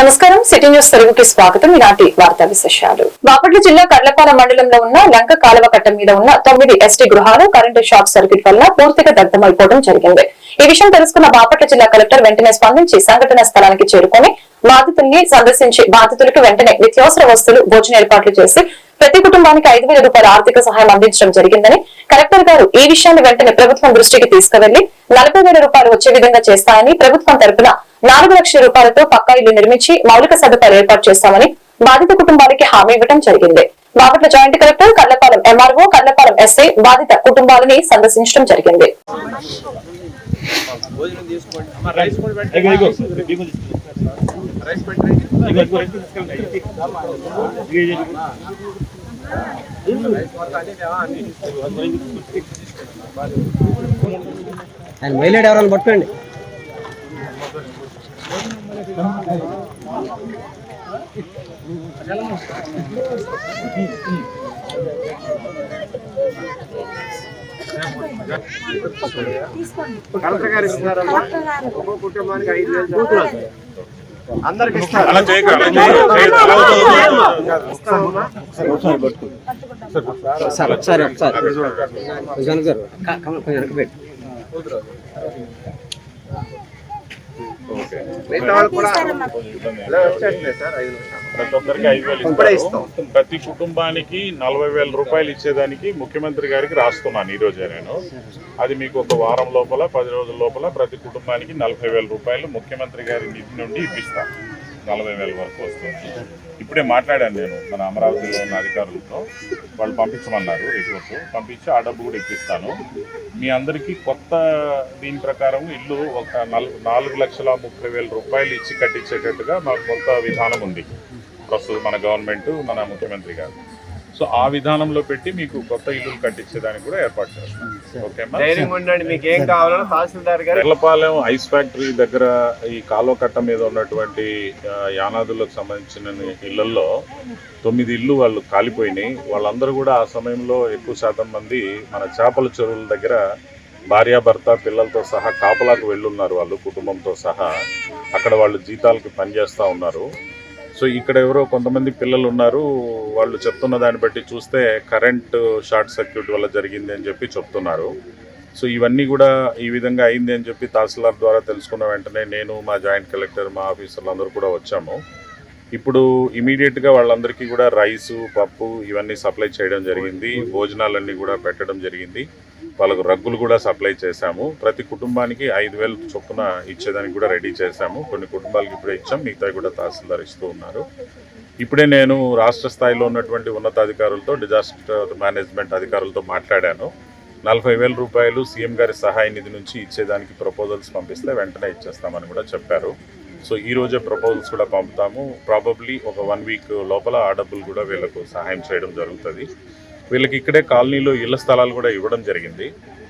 నమస్కారం. City news తెలుగుకి స్వాగతం. ఈనాటి వార్తా విశేషాలు. బాపట్ల జిల్లా కర్లపాల మండలంలో ఉన్న లంక కాలువ కట్టం మీద ఉన్న తొమ్మిది ఎస్టీ గృహాలు కరెంటు షార్ట్ సర్క్యూట్ వల్ల పూర్తిగా దగ్ధమైపోవడం జరిగింది. ఈ విషయం తెలుసుకున్న బాపట్ల జిల్లా కలెక్టర్ వెంటనే స్పందించి సంఘటన స్థలానికి చేరుకొని బాధితుల్ని సందర్శించి బాధితులకు వెంటనే నిత్యావసర వస్తువులు భోజన ఏర్పాట్లు చేసి ప్రతి కుటుంబానికి ఐదు వేల రూపాయల ఆర్థిక సహాయం అందించడం జరిగిందని కలెక్టర్ గారు ఈ విషయాన్ని వెంటనే ప్రభుత్వం దృష్టికి తీసుకువెళ్ళి నలభై వేల రూపాయలు వచ్చే విధంగా చేస్తాయని ప్రభుత్వం తరపున నాలుగు లక్షల రూపాయలతో పక్కా ఇల్లు నిర్మించి మౌలిక సదుపాయాలు ఏర్పాటు చేస్తామని బాధిత కుటుంబానికి హామీ ఇవ్వడం జరిగింది. Bapatla joint collector Karlapalem MRO Karlapalem SI బాధిత కుటుంబాలని సందర్శించడం జరిగింది. ఆయన ఎవరైనా పట్టుకోండి. కలెక్టర్ గారు ఒక్కో కుటుంబానికి ఐదు వేలు అందరికి ఇస్తారు. అలా చేయకు అలా చేయకు అలా సార్ ఒకసారి ఒకసారి కొంచెం పెట్టు మిగతా వాళ్ళు కూడా ఇలా వచ్చేస్తున్నాయి సార్ ఐదు నిమిషాలు ప్రతి ఒక్కరికి ఐదు వేలు. ప్రతి కుటుంబానికి నలభై వేల రూపాయలు ఇచ్చేదానికి ముఖ్యమంత్రి గారికి రాస్తున్నాను ఈ రోజే నేను. అది మీకు ఒక వారం లోపల పది రోజుల లోపల ప్రతి కుటుంబానికి నలభై వేల రూపాయలు ముఖ్యమంత్రి గారి నిధి నుండి ఇప్పిస్తాను నలభై వేల వరకు వస్తుంది. ఇప్పుడే మాట్లాడాను నేను మన అమరావతిలో ఉన్న అధికారులతో. వాళ్ళు పంపించమన్నారు రిపోర్ట్. పంపించి ఆ డబ్బు కూడా ఇప్పిస్తాను. మీ అందరికీ కొత్త దీని ప్రకారం ఇల్లు ఒక నల్- నాలుగు లక్షల ముప్పై వేల రూపాయలు ఇచ్చి కట్టించేటట్టుగా మాకు కొత్త విధానం ఉంది. ప్రస్తుతం మన గవర్నమెంట్ మన ముఖ్యమంత్రి గారు. సో ఆ విధానంలో పెట్టి మీకు కొత్త ఇల్లు కట్టించేదానికి కూడా ఏర్పాటు చేస్తాం. ఓకేమ్మా ధైర్యంగా ఉండండి. మీకు ఏం కావాలన్నా తహసీల్దార్ గారు ఎర్లపాలెం ఐస్ ఫ్యాక్టరీ దగ్గర ఈ కాలువ కట్ట మీద ఉన్నటువంటి యానాదులకు సంబంధించిన ఇళ్ళలో తొమ్మిది ఇల్లు వాళ్ళు కాలిపోయినాయి. వాళ్ళందరూ కూడా ఆ సమయంలో ఎక్కువ శాతం మంది మన చేపల చెరువుల దగ్గర భార్యాభర్త పిల్లలతో సహా కాపలాకు వెళ్ళున్నారు వాళ్ళు కుటుంబంతో సహా. అక్కడ వాళ్ళు జీతాలకి పనిచేస్తూ ఉన్నారు. సో ఇక్కడ ఎవరో కొంతమంది పిల్లలు ఉన్నారు వాళ్ళు చెప్తున్న దాన్ని బట్టి చూస్తే కరెంట్ షార్ట్ సర్క్యూట్ వల్ల జరిగింది అని చెప్పి చెప్తున్నారు. సో ఇవన్నీ కూడా ఈ విధంగా అయింది అని చెప్పి తహసీల్దార్ ద్వారా తెలుసుకున్న వెంటనే నేను మా జాయింట్ కలెక్టర్ మా ఆఫీసర్లు అందరూ కూడా వచ్చాము. ఇప్పుడు ఇమీడియట్గా వాళ్ళందరికీ కూడా రైసు పప్పు ఇవన్నీ సప్లై చేయడం జరిగింది. భోజనాలన్నీ కూడా పెట్టడం జరిగింది. వాళ్ళకు రగ్గులు కూడా సప్లై చేశాము. ప్రతి కుటుంబానికి ఐదు వేలు చొప్పున ఇచ్చేదానికి కూడా రెడీ చేశాము. కొన్ని కుటుంబాలకు ఇప్పుడే ఇచ్చాం. మిగతా కూడా తహసీల్దార్ ఇస్తూ ఉన్నారు. ఇప్పుడే నేను రాష్ట్ర స్థాయిలో ఉన్నటువంటి ఉన్నతాధికారులతో డిజాస్టర్ మేనేజ్మెంట్ అధికారులతో మాట్లాడాను. నలభై వేల రూపాయలు సీఎం గారి సహాయ నిధి నుంచి ఇచ్చేదానికి ప్రపోజల్స్ పంపిస్తే వెంటనే ఇచ్చేస్తామని కూడా చెప్పారు. సో ఈ రోజే ప్రపోజల్స్ కూడా పంపుతాము. ప్రాబబ్లీ ఒక వన్ వీక్ లోపల ఆ డబ్బులు కూడా వీళ్ళకు సహాయం చేయడం జరుగుతుంది. వీళ్ళకి ఇక్కడే కాలనీలో ఇళ్ళ స్థలాలు కూడా ఇవ్వడం జరిగింది.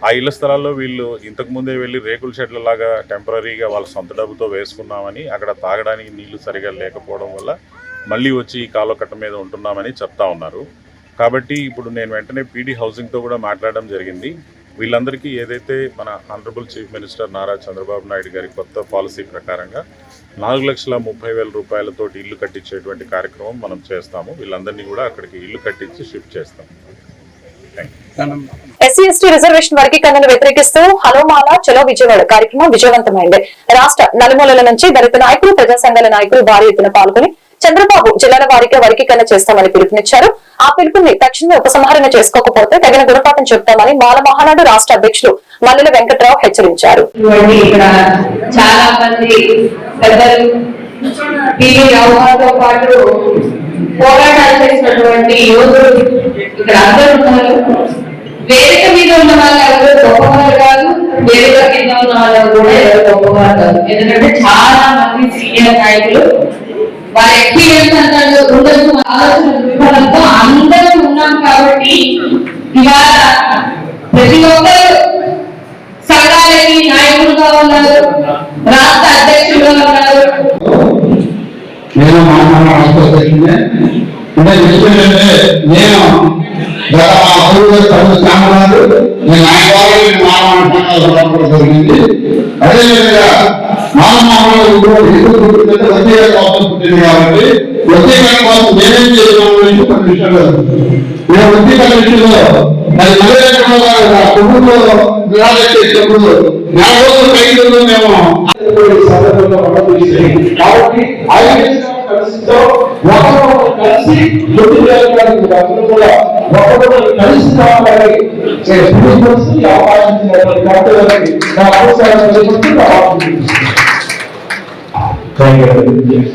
ఆ ఇళ్ళ స్థలాల్లో వీళ్ళు ఇంతకుముందే వెళ్ళి రేకుల షెడ్ల లాగా టెంపరీగా వాళ్ళ సొంత డబ్బుతో వేసుకున్నామని అక్కడ తాగడానికి నీళ్ళు సరిగా లేకపోవడం వల్ల మళ్ళీ వచ్చి ఈ కాలువ కట్ట మీద ఉంటున్నామని చెప్తా ఉన్నారు. కాబట్టి ఇప్పుడు నేను వెంటనే పీడీ హౌసింగ్తో కూడా మాట్లాడడం జరిగింది. వీళ్ళందరికీ ఏదైతే మన honourable chief minister Nara Chandrababu Naidu గారి కొత్త పాలసీ ప్రకారంగా నాలుగు లక్షల ముప్పై వేల రూపాయలతోటి ఇల్లు కట్టించేటువంటి కార్యక్రమం మనం చేస్తాము. వీళ్ళందరినీ కూడా అక్కడికి ఇల్లు కట్టించి షిఫ్ట్ చేస్తాం. ఎస్సీ ఎస్టీ రిజర్వేషన్ వర్గీకరణను వ్యతిరేకిస్తూ హలోమాల చలో విజయవాడ కార్యక్రమం విజయవంతమైంది. రాష్ట్ర నలుమూలల నుంచి దళిత నాయకులు ప్రజా సంఘాల నాయకులు భారీ ఎత్తున పాల్గొని చంద్రబాబు జిల్లాల వారీగా వర్గీకరణ చేస్తామని పిలుపునిచ్చారు. ఆ పిలుపుని తక్షణమే ఉపసంహరణ చేసుకోకపోతే తగిన గుణపాఠం చెప్తామని మాల మహానాడు రాష్ట్ర అధ్యక్షులు మల్లెల వెంకట్రావు హెచ్చరించారు. చాలా మంది పెద్దలు పివి పాటు పోరాటాలు చేసినటువంటి యోధులు ఇక్కడ అందరూ ఉన్నారు. వేదిక మీద ఉన్న వాళ్ళు గొప్పవారు కాదు వేదిక కింద ఉన్న వాళ్ళు కూడా ఎవరు గొప్పవారు కాదు. ఎందుకంటే చాలా మంది సీనియర్ నాయకులు వారి ఎక్స్పీరియన్స్ అంతా ఉండదు ఆలోచన దృక్పథంతో అందరం ఉన్నాం కాబట్టి ఇవాళ ప్రతి ఒక్కరు సంఘాలకి నాయకులుగా ఉన్నారు రాష్ట్ర అధ్యక్షులుగా ఉన్నారు. నేను అంటే ఏంటంటే నేను. గత మా తమిళ స్థానాలు నేను ఆయన జరిగింది. అదేవిధంగా మానవ ఎందుకు కోసం పుట్టింది కాబట్టి వసీకరణ కోసం నేనేం చేస్తున్నాను అనేది కొన్ని నేను వసీకరణ విషయంలో మరి నా కుటుంబంలో నిరాశ చేసినప్పుడు నెల మేము కాబట్టి కలిసితో కలిసి కలిసి రావాలని పిలుపునిస్తూ అవకాశం 专业的意见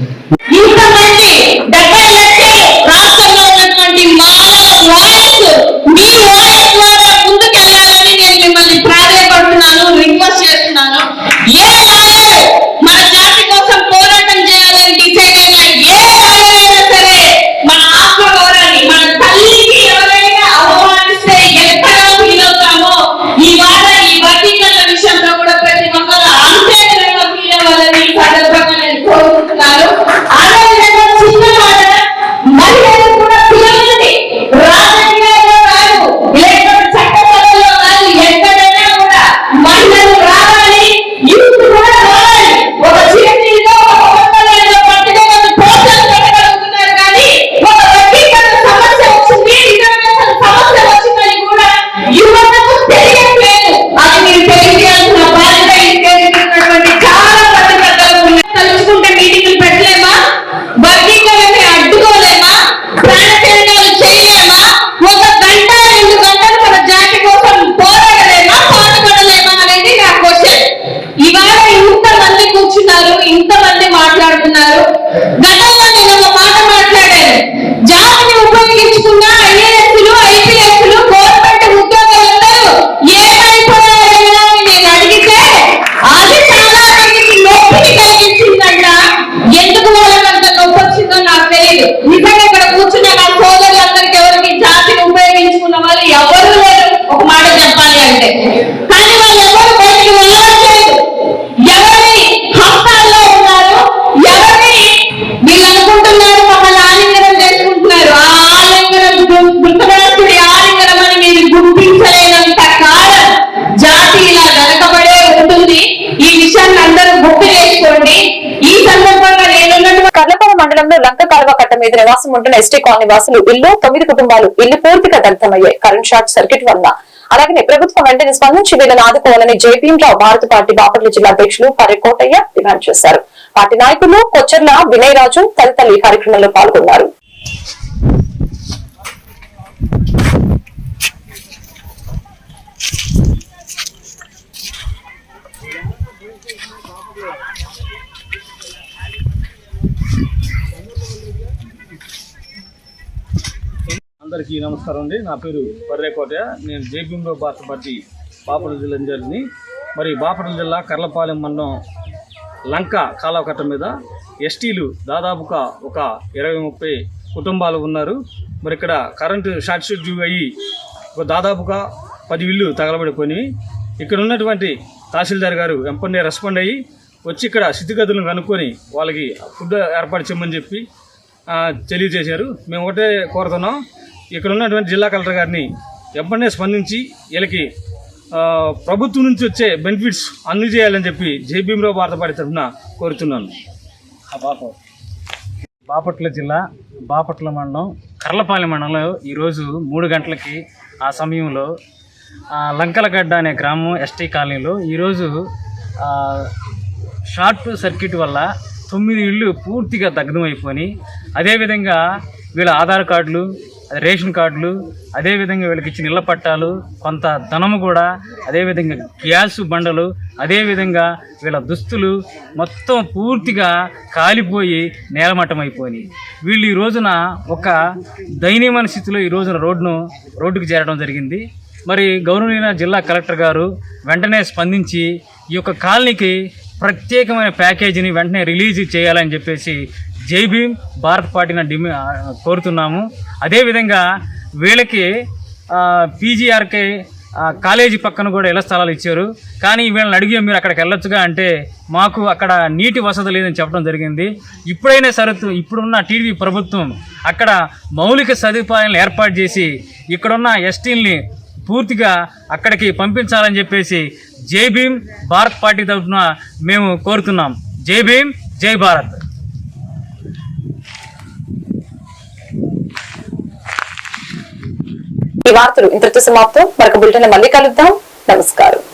లంక కాలువ కట్ట మీద నివాసం ఉంటున్న ఎస్టీ కాలనీ వాసులు ఇల్లు తొమ్మిది కుటుంబాలు ఇల్లు పూర్తిగా దగ్ధమయ్యాయి. కరెంట్ షార్ట్ సర్క్యూట్ వల్ల. అలాగే ప్రభుత్వం వెంటనే స్పందించి వీళ్ళని ఆదుకోవాలని జేపీఎంరావు భారత పార్టీ బాపట్ల జిల్లా అధ్యక్షులు పరికోటయ్య డిమాండ్ చేశారు. పార్టీ నాయకులు కొచ్చర్ల వినయ్ రాజు తదితరులు ఈ కార్యక్రమంలో పాల్గొన్నారు. అందరికీ నమస్కారం అండి. నా పేరు పర్రేకోట. నేను జేబీంలో భారత పార్టీ బాపట్ల జిల్లా జరిగింది మరి బాపట్ల జిల్లా కర్లపాలెం మండలం లంక కాలవకట్ట మీద ఎస్టీలు దాదాపుగా ఒక ఇరవై ముప్పై కుటుంబాలు ఉన్నారు. మరి ఇక్కడ కరెంటు షార్ట్ సర్క్యూట్ అయ్యి ఒక దాదాపుగా పది ఇల్లు తగలబడిపోయినవి. ఇక్కడ ఉన్నటువంటి తహసీల్దార్ గారు వెంపనే రెస్పాండ్ అయ్యి వచ్చి ఇక్కడ స్థితిగతులను కనుక్కొని వాళ్ళకి ఫుడ్ ఏర్పాటు చేయమని చెప్పి తెలియజేశారు. మేము ఒకటే కోరుతున్నాం. ఇక్కడ ఉన్నటువంటి జిల్లా కలెక్టర్ గారిని వెంటనే స్పందించి వీళ్ళకి ప్రభుత్వం నుంచి వచ్చే బెనిఫిట్స్ అందజేయాలని చెప్పి జేబీఎంరావు భారత పార్టీ తరఫున కోరుతున్నాను. బాపట్ల. జిల్లా బాపట్ల మండలం కర్లపాలెం మండలంలో ఈరోజు మూడు గంటలకి ఆ సమయంలో లంకలగడ్డ అనే గ్రామం ఎస్టీ కాలనీలో ఈరోజు షార్ట్ సర్క్యూట్ వల్ల తొమ్మిది ఇళ్ళు పూర్తిగా దగ్ధమైపోయి అదేవిధంగా వీళ్ళ ఆధార్ కార్డులు రేషన్ కార్డులు అదేవిధంగా వీళ్ళకి ఇచ్చిన ఇళ్ళ పట్టాలు కొంత ధనము కూడా అదేవిధంగా గ్యాస్ బండలు అదేవిధంగా వీళ్ళ దుస్తులు మొత్తం పూర్తిగా కాలిపోయి నేలమట్టం వీళ్ళు ఈ రోజున ఒక దయనీయమైన స్థితిలో ఈ రోజున రోడ్డును రోడ్డుకు చేరడం జరిగింది. మరి గౌరవనీయ జిల్లా కలెక్టర్ గారు వెంటనే స్పందించి ఈ యొక్క కాలనీకి ప్రత్యేకమైన ప్యాకేజీని వెంటనే రిలీజ్ చేయాలని చెప్పేసి జై భీమ్ భారత్ పార్టీని డిమి కోరుతున్నాము. అదేవిధంగా వీళ్ళకి పీజీఆర్కే కాలేజీ పక్కన కూడా ఇళ్ళ స్థలాలు ఇచ్చారు. కానీ వీళ్ళని అడిగి మీరు అక్కడికి వెళ్ళొచ్చుగా అంటే మాకు అక్కడ నీటి వసతి లేదని చెప్పడం జరిగింది. ఇప్పుడైనా సరుతు ఇప్పుడున్న టీడీపీ ప్రభుత్వం అక్కడ మౌలిక సదుపాయాలను ఏర్పాటు చేసి ఇక్కడున్న ఎస్టీల్ని పూర్తిగా అక్కడికి పంపించాలని చెప్పేసి జై భీమ్ భారత్ పార్టీ తరఫున మేము కోరుతున్నాం. జై భీమ్ జై భారత్. ఈ వార్తలు ఇంతటితో సమాప్తం. మరొక బులెటిన్ మళ్ళీ కలుద్దాం. నమస్కారం.